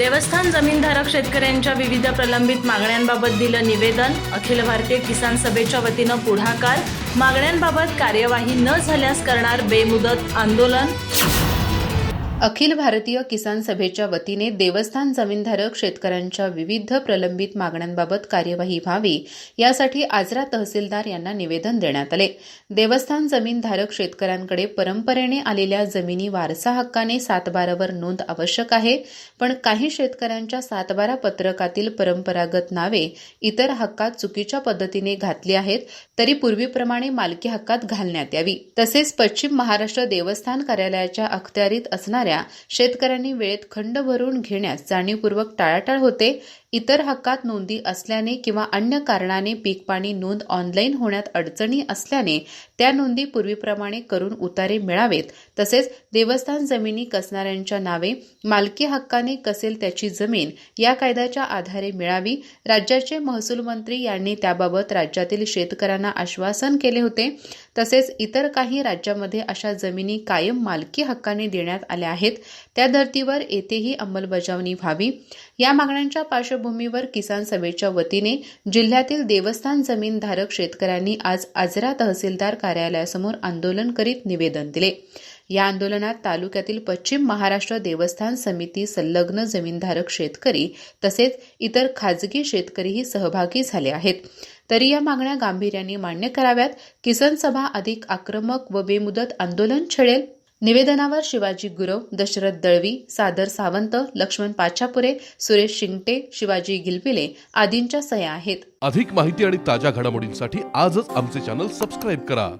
देवस्थान जमीनधारक शेतकऱ्यांच्या विविध प्रलंबित मागण्यांबाबत दिलं निवेदन. अखिल भारतीय किसान सभेच्या वतीनं पुढाकार. मागण्यांबाबत कार्यवाही न झाल्यास करणार बेमुदत आंदोलन. अखिल भारतीय किसान सभेच्या वतीने देवस्थान जमीनधारक शेतकऱ्यांच्या विविध प्रलंबित मागण्यांबाबत कार्यवाही व्हावी यासाठी आजरा तहसीलदार यांना निवेदन देण्यात आले. देवस्थान जमीनधारक शेतकऱ्यांकडे परंपरेने आलेल्या जमिनी वारसा हक्काने सातबारावर नोंद आवश्यक आहे पण काही शेतकऱ्यांच्या सातबारा पत्रकातील परंपरागत नावे इतर हक्कात चुकीच्या पद्धतीने घातली आहेत तरी पूर्वीप्रमाणे मालकी हक्कात घालण्यात यावी. तसेच पश्चिम महाराष्ट्र देवस्थान कार्यालयाच्या अखत्यारीत असणाऱ्या शेतकऱ्यांनी वेळेत खंड भरून घेण्यास जाणीवपूर्वक टाळाटाळ होते. इतर हक्कात नोंदी असल्याने किंवा अन्य कारणाने पीक पाणी नोंद ऑनलाईन होण्यात अडचणी असल्याने त्या नोंदी पूर्वीप्रमाणे करून उतारे मिळावेत. तसेच देवस्थान जमिनी कसणाऱ्यांच्या नावे मालकी हक्काने कसेल त्याची जमीन या कायद्याच्या आधारे मिळावी. राज्याचे महसूल मंत्री यांनी त्याबाबत राज्यातील शेतकऱ्यांना आश्वासन केले होते. तसेच इतर काही राज्यामध्ये अशा जमिनी कायम मालकी हक्काने देण्यात आल्या आहेत. त्या धर्तीवर येथेही अंमलबजावणी व्हावी. या मागण्यांच्या पार्श्वभूमीवर किसान सभेच्या वतीने जिल्ह्यातील देवस्थान जमीनधारक शेतकऱ्यांनी आज आजरा तहसीलदार कार्यालयासमोर आंदोलन करीत निवेदन दिले. या आंदोलनात तालुक्यातील पश्चिम महाराष्ट्र देवस्थान समिती संलग्न जमीनधारक शेतकरी तसेच इतर खाजगी शेतकरीही सहभागी झाले आहेत. तरी या मागण्या गांभीर्याने मान्य कराव्यात. किसन सभा अधिक आक्रमक व बेमुदत आंदोलन छेडेल निवेदनावर शिवाजी गुरव दशरथ दळवी सादर सावंत लक्ष्मण पाछापुरे सुरेश शिंगटे शिवाजी गिलपिले आदींच्या सह्या आहेत. अधिक माहिती आणि ताज्या घडामोडींसाठी आजच आमचे चॅनल सबस्क्राईब करा.